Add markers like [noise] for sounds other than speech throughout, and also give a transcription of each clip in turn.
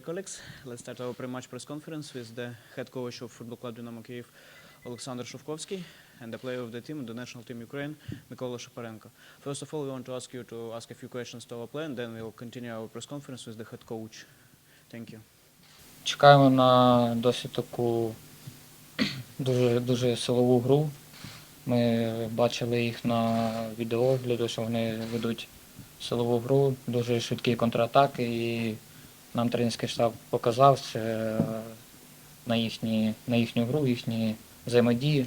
dear colleagues, let's start our pre-match press conference with the head coach of Football Club Dynamo Kyiv, Alexander Shuvkovsky, and the player of the team, the national team Ukraine, Mykola Shaparenko. First of all, we want to ask you to ask a few questions to our player, and then we'll continue our press conference with the head coach. Thank you. Чекаємо на досить таку дуже, дуже силову гру. Ми бачили їх на відеогляду, що вони ведуть силову гру, дуже швидкі контратаки, і нам тренерський штаб показав це на, їхні, на їхню гру, їхні взаємодії.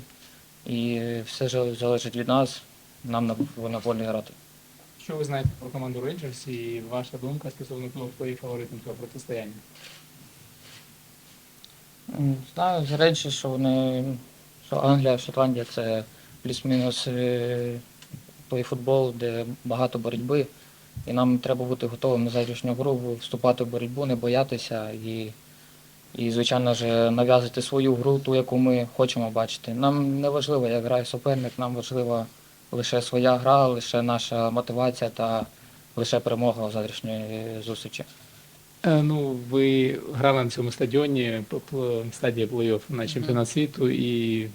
І все залежить від нас, нам на, на волі грати. Що ви знаєте про команду Рейнджерс і ваша думка стосовно того, хто є фаворитом цього протистояння? М, Знаю, з речі, що вони, що Англія, Шотландія це плюс-мінус е, той футбол, де багато боротьби. І нам треба бути готовим на завтрашню гру, вступати в боротьбу, не боятися і, і звичайно ж, нав'язати свою гру, ту, яку ми хочемо бачити. Нам не важливо, як грає суперник, нам важлива лише своя гра, лише наша мотивація та лише перемога у завтрашньої зустрічі. Е, Ну, ви грали на цьому стадіоні, стадія плей-офф на чемпіонат світу, і е,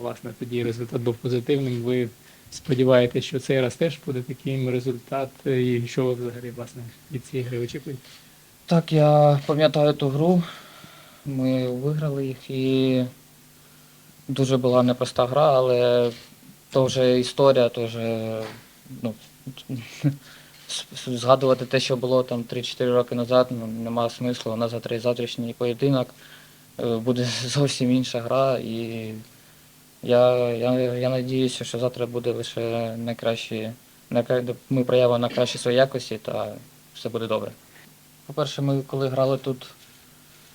власне тоді результат був позитивним. Ви сподіваєтеся, що цей раз теж буде таким результат, і що ви взагалі власне від цієї гри очікуєте? Так, я пам'ятаю ту гру. Ми виграли їх і дуже була непроста гра, але то вже історія, то вже ну, [laughs] згадувати те, що було там 3-4 роки назад, ну, нема смислу. У нас завтра і завтрашній поєдинок. е, Буде [laughs] зовсім інша гра. І я, я, я надіюся, що завтра буде лише найкращі, ми проявимо найкращі свої якості та все буде добре. По-перше, ми коли грали тут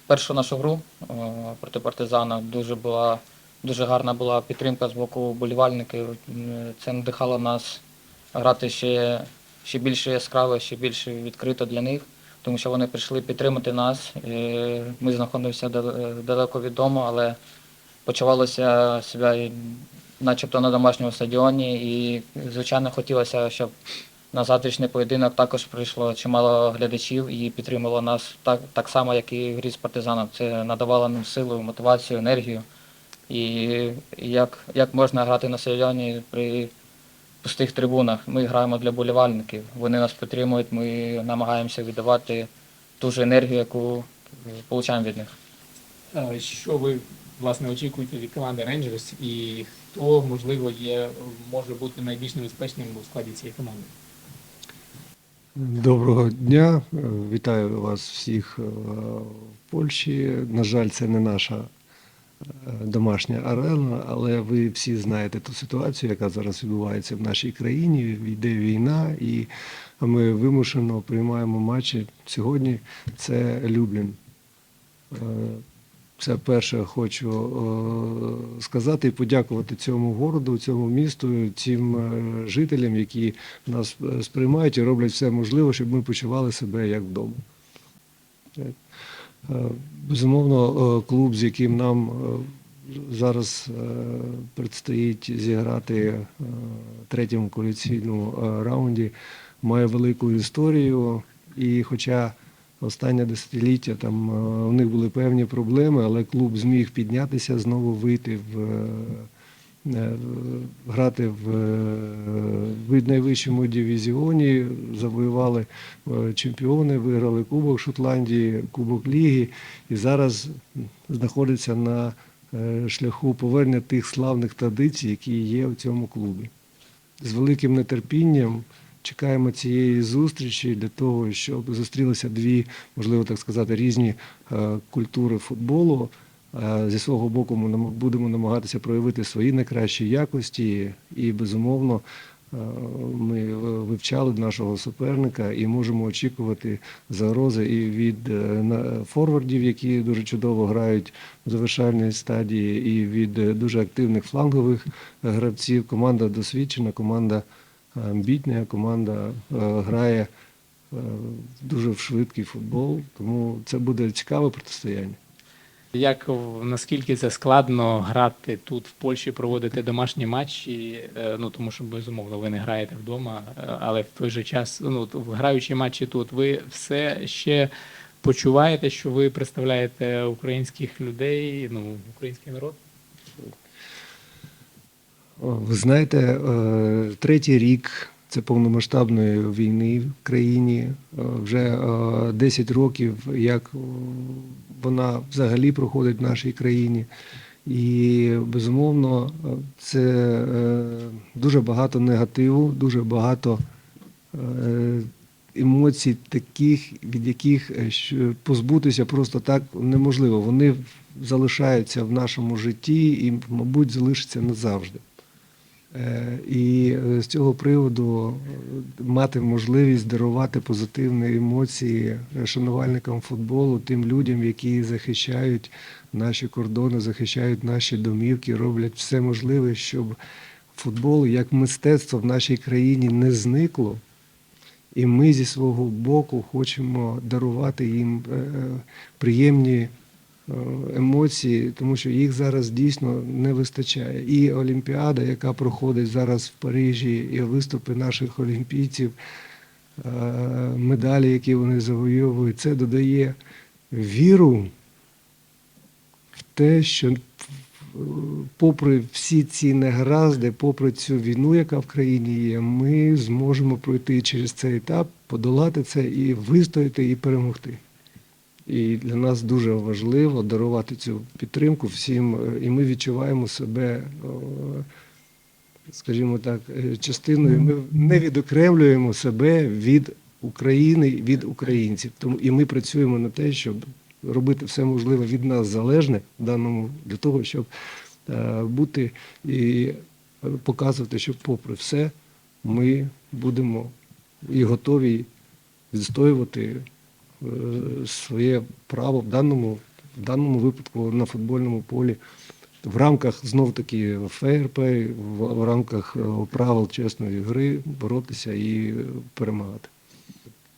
першу нашу гру о, проти партизана, дуже була дуже гарна була підтримка з боку вболівальників. М, Це надихало нас грати ще, ще більше яскраво, ще більше відкрито для них, тому що вони прийшли підтримати нас. І Ми знаходимося далеко від дому, але почувалося себе начебто на домашньому стадіоні. І, звичайно, хотілося, щоб на завтрашній поєдинок також прийшло чимало глядачів і підтримало нас так, так само, як і в грі з партизаном. Це надавало нам силу, мотивацію, енергію. І як, як можна грати на стадіоні при пустих трибунах. Ми граємо для болівальників. Вони нас підтримують, ми намагаємося віддавати ту ж енергію, яку отримуємо від них. Що ви власне очікуєте від команди Рейнджерс і хто можливо є може бути найбільш небезпечним у складі цієї команди? Доброго дня, Е, вітаю вас всіх е, в Польщі. На жаль, це не наша е, домашня арена, але ви всі знаєте ту ситуацію, яка зараз відбувається в нашій країні. Йде війна, і ми вимушено приймаємо матчі. Сьогодні це Люблін. Це перше хочу е, сказати і подякувати цьому городу, цьому місту, цим е, жителям, які нас е, сприймають і роблять все можливе, щоб ми почували себе як вдома. Безумовно, клуб, з яким нам зараз предстоїть зіграти в третьому коаліційному раунді, має велику історію. І хоча останнє десятиліття там е, у них були певні проблеми, але клуб зміг піднятися, знову вийти в. е, е, грати в, найвищому дивізіоні, завоювали чемпіони, виграли Кубок Шотландії, Кубок Ліги і зараз знаходиться на шляху повернення тих славних традицій, які є в цьому клубі. З великим нетерпінням чекаємо цієї зустрічі для того, щоб зустрілися дві, можливо так сказати, різні е, культури футболу. Е, Зі свого боку ми будемо намагатися проявити свої найкращі якості, і безумовно е, ми вивчали нашого суперника і можемо очікувати загрози і від форвардів, які дуже чудово грають в завершальній стадії, і від дуже активних флангових гравців. Команда досвідчена, команда амбітна, команда е, грає е, дуже в швидкий футбол, тому це буде цікаве протистояння. Як наскільки це складно грати тут в Польщі, проводити домашні матчі? е, Ну тому що безумовно ви не граєте вдома, але в той же час, ну граючі матчі тут, ви все ще почуваєте, що ви представляєте українських людей, ну, український народ? Ви знаєте, е, третій рік це повномасштабної війни в країні. Е, Вже е, 10 років, як е, вона взагалі проходить в нашій країні. І безумовно, е, це е, дуже багато негативу, дуже багато е, емоцій, таких, від яких е, позбутися просто так неможливо. Вони залишаються в нашому житті і, мабуть, залишаться назавжди. Е, І е, з цього приводу е, мати можливість дарувати позитивні емоції шанувальникам футболу, тим людям, які захищають наші кордони, захищають наші домівки, роблять все можливе, щоб футбол як мистецтво в нашій країні не зникло. І ми зі свого боку хочемо дарувати їм приємні емоції, тому що їх зараз дійсно не вистачає. І Олімпіада, яка проходить зараз в Парижі, і виступи наших олімпійців, е, медалі, які вони завойовують, це додає віру в те, що е, попри всі ці негаразди, попри цю війну, яка в країні є, ми зможемо пройти через цей етап, подолати це і вистояти і перемогти. І для нас дуже важливо дарувати цю підтримку всім, е, і ми відчуваємо себе, скажімо так, е, частиною. Ми не відокремлюємо себе від України, від українців. Тому і ми працюємо на те, щоб робити все можливе від нас залежне в даному для того, щоб е, бути і показувати, що попри все ми будемо і готові відстоювати е, своє право в даному, в даному випадку на футбольному полі в рамках знов таки в, в рамках е, правил чесної гри боротися і е, перемагати.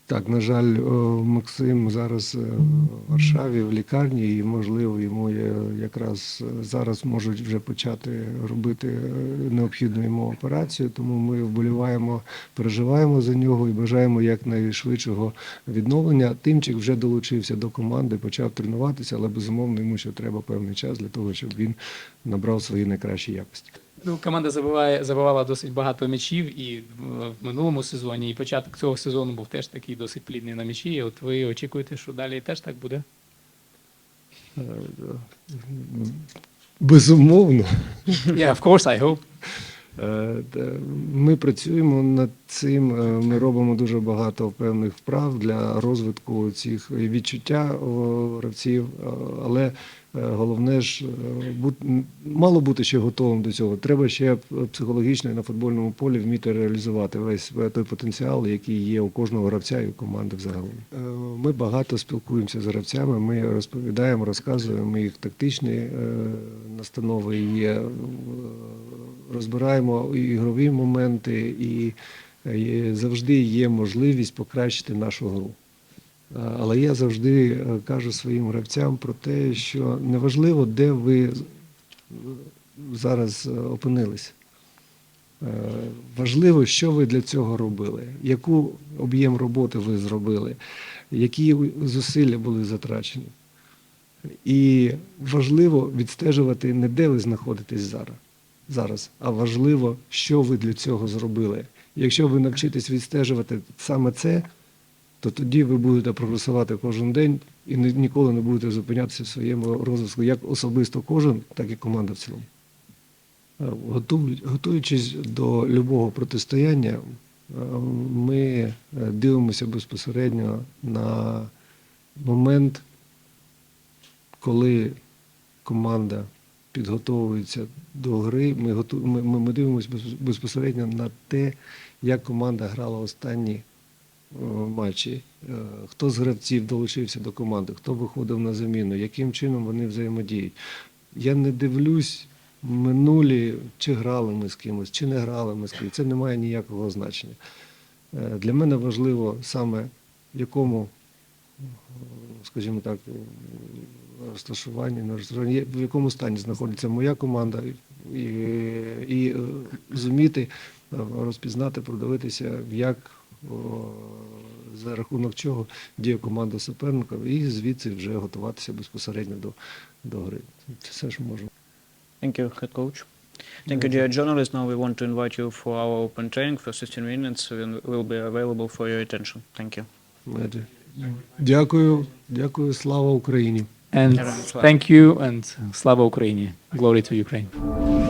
Так, на жаль, е, Максим зараз е, в Варшаві в лікарні, і можливо йому якраз е, зараз можуть вже почати робити необхідну йому операцію. Тому ми вболіваємо, переживаємо за нього і бажаємо якнайшвидшого відновлення. Тимчик вже долучився до команди, почав тренуватися, але безумовно йому ще треба певний час для того, щоб він набрав свої найкращі якості. Ну, команда забиває, забивала досить багато м'ячів і в минулому сезоні, і початок цього сезону був теж такий досить плідний на м'ячі. От ви очікуєте, що далі теж так буде? Е, Безумовно. Yeah, of course, I hope. Е, Ми працюємо над цим. е, Ми робимо дуже багато певних вправ для розвитку цих відчуття гравців, але головне ж е, мало бути ще готовим до цього. Треба ще психологічно і на футбольному полі вміти реалізувати весь той потенціал, який є у кожного гравця і у команди взагалом. Е, Ми багато спілкуємося з гравцями. Ми розповідаємо, розказуємо їх тактичні е, настанови. Є е, розбираємо ігрові моменти, і е, завжди є можливість покращити нашу гру. Але я завжди е, кажу своїм гравцям про те, що неважливо, де ви зараз е, опинилися. Е, Важливо, що ви для цього робили, яку об'єм роботи ви зробили, які зусилля були затрачені. І важливо відстежувати не де ви знаходитесь зараз, зараз, а важливо, що ви для цього зробили. Якщо ви навчитесь відстежувати саме це, то тоді ви будете прогресувати кожен день і ніколи не будете зупинятися в своєму розвитку, як особисто кожен, так і команда в цілому. Е, Готуючись до любого протистояння, е, ми е, дивимося безпосередньо на момент, коли команда підготовується до гри. Ми, готу... ми, ми, дивимося безпосередньо на те, як команда грала останні матчі, е, хто з гравців долучився до команди, хто виходив на заміну, яким чином вони взаємодіють. Я не дивлюсь минулі, чи грали ми з кимось, чи не грали ми з кимось. Це не має ніякого значення. Е, Для мене важливо саме в якому, е, скажімо так, е, розташуванні, не розташуванні, в якому стані знаходиться моя команда, і, і е, зуміти е, розпізнати, продивитися, як за рахунок чого діє команда суперника, і звідси вже готуватися безпосередньо до, до гри. Це все, що можемо. Thank you, head coach. Thank you, dear journalists. Now we want to invite you for our open training for 15 minutes. We will be available for your attention. Thank you. Дякую, дякую, слава Україні! And thank you and слава Україні. Glory to Ukraine.